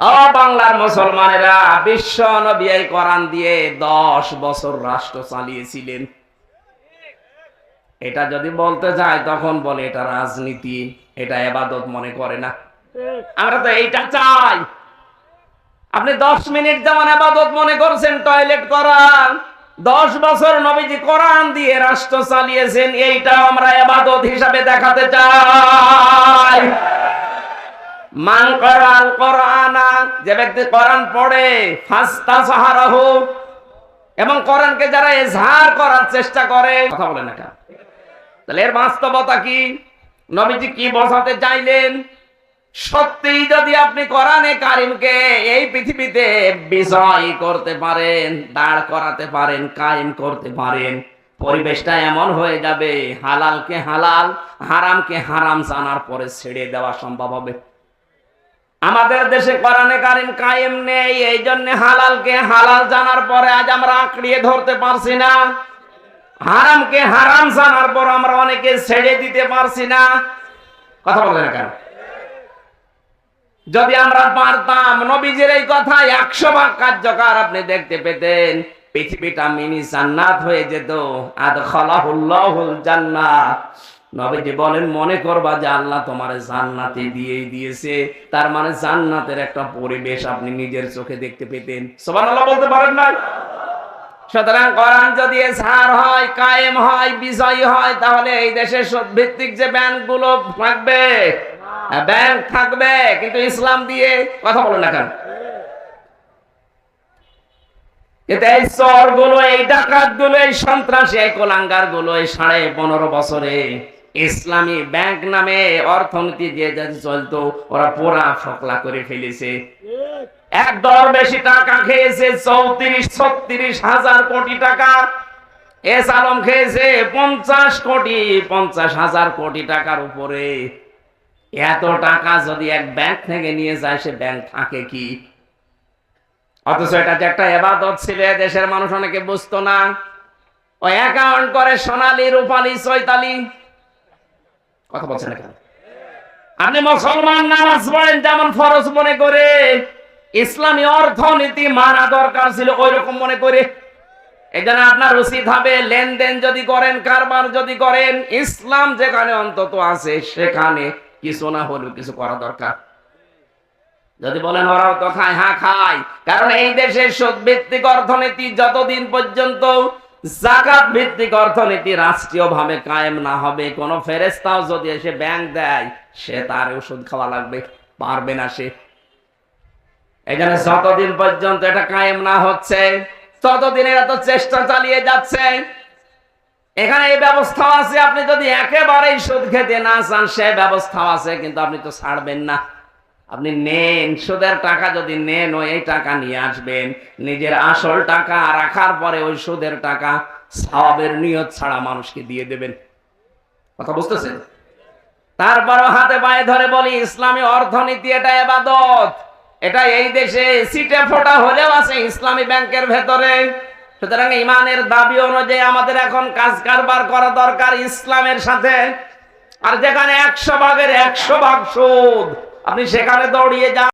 বাংলার মুসলমানেরা বিশ্ব নবী কোরআন দিয়ে দশ বছর রাষ্ট্র চালিয়েছিলেন। এটা যদি বলতে যায়, তখন বলে এটা রাজনীতি, এটা এবাদত মনে করে না। আমরা তো এইটা চাই। আপনি দশ মিনিট যেমন আবাদত মনে করছেন, টয়লেট করার দশ বছর নবীজি কোরআন দিয়ে রাষ্ট্র চালিয়েছেন এইটা আমরা আবাদত হিসাবে দেখাতে চাই। যে ব্যক্তি কোরআন পড়ে ফাস্তা এবং যারা এজহার করার চেষ্টা করে, কথা বলে না তাহলে এর বাস্তবতা কি? নবীজি কি চাইলেন? যদি আপনি কারিমকে এই পৃথিবীতে বিজয় করতে পারেন, দাঁড় করাতে পারেন, কায়েম করতে পারেন, পরিবেশটা এমন হয়ে যাবে, হালালকে হালাল, হারামকে হারাম জানার পরে ছেড়ে দেওয়া সম্ভব হবে। আমাদের দেশে কোরআনে কারিম কায়েম নেই এই জন্য হালালকে হালাল জানার পরে আজ আমরা আঁকড়িয়ে ধরতে পারছি না। হারামকে হারাম জানার পর আমরা অনেকে ছেড়ে দিতে পারছি না। কথা বলে না কেন? যদি আমরা পারতাম, নবীজির এই কথা একশো ভাগ কার্যকর আপনি দেখতে পেতেন। পৃথিবীটা মিনি জান্নাত হয়ে যেত। আদ খলাহুল্লাহুল জান্নাত। নবীজি বলেন, মনে করবা যে আল্লাহ তোমার জান্নাতে দিয়েই দিয়েছে। তার মানে জান্নাতের একটা পরিবেশ আপনি নিজের চোখে দেখতে পেতেন। সুবহানাল্লাহ বলতে পারেন না সুতরাং কোরআন যদি ছাড় হয়, কায়েম হয়, বিজয়ী হয়, তাহলে এই দেশের ভিত্তিক যে ব্যাংকগুলো থাকবে ব্যাংক থাকবে, কিন্তু ইসলাম দিয়ে কথা বলে না কেন? এই চরগুলো এই সন্ত্রাসী, এই কোলাঙ্গারগুলো এই সাড়ে পনেরো বছরে ইসলামী ব্যাংক নামে অর্থনীতি যে যে চলতো, ওরা পোড়া ফকলা করে ফেলেছে। এক দর বেশি টাকা খেয়েছে, চৌত্রিশ, ছত্রিশ হাজার কোটি টাকা। এস আলম খেয়েছে পঞ্চাশ কোটি, পঞ্চাশ হাজার কোটি টাকার উপরে। এত টাকা যদি এক ব্যাংক থেকে নিয়ে যায়, সে ব্যাংক থাকে কি? অথচ এটা যে একটা এবাদত ছিল দেশের মানুষ অনেকে বুঝতো না। ওই অ্যাকাউন্ট করে সোনালি, রূপালি, চৈতালি। কথা বলছেন না আপনি মুসলমান নামাজ পড়েন যেমন ফরজ মনে করে। ইসলামী অর্থনীতি মানা দরকার ছিল ওই রকম মনে করে। এই জন্য আপনার উচিত হবে লেনদেন যদি করেন, কারবার যদি করেন, ইসলাম যেখানে অন্তত আছে, সেখানে কিছু না হলেও কিছু করা দরকার। যদি বলেন ওরাও তো খায় হ্যাঁ খায়। কারণ এই দেশের সুদ ভিত্তিক অর্থনীতি যতদিন পর্যন্ত জাকাত ভিত্তিক অর্থনীতি রাষ্ট্রীয় ভাবে কায়েম না হবে। কোন ফেরেস্তাও যদি এসে ব্যাংক দেয়, সে তার ওষুধ খাওয়া লাগবে, পারবে না সে। এখানে যতদিন পর্যন্ত এটা কায়েম না হচ্ছে, ততদিন এরা তো চেষ্টা চালিয়ে যাচ্ছে। এখানে এই ব্যবস্থা আছে, আপনি যদি একেবারেই সুদ খেতে না চান, সে ব্যবস্থা আছে, কিন্তু আপনি তো ছাড়বেন না। আপনি নেন, সুদের টাকা যদি নেন, ওই এই টাকা নিয়ে আসবেন। নিজের আসল টাকা রাখার পরে ওই সুদের টাকা সবের নিয়ত ছাড়া মানুষকে দিয়ে দেবেন। কথা বুঝতেছেন? তারপর হাতে পায়ে ধরে বলি, ইসলামী অর্থনীতি এটা এবাদত। এটা এই দেশে সিটে ফোটা হলেও আছে ইসলামী ব্যাংকের ভেতরে। সুতরাং ইমানের দাবি অনুযায়ী আমাদের এখন কাজ কারবার করা দরকার ইসলামের সাথে। আর যেখানে একশো ভাগের একশো ভাগ সুদ আপনি সেখানে দৌড়িয়ে যান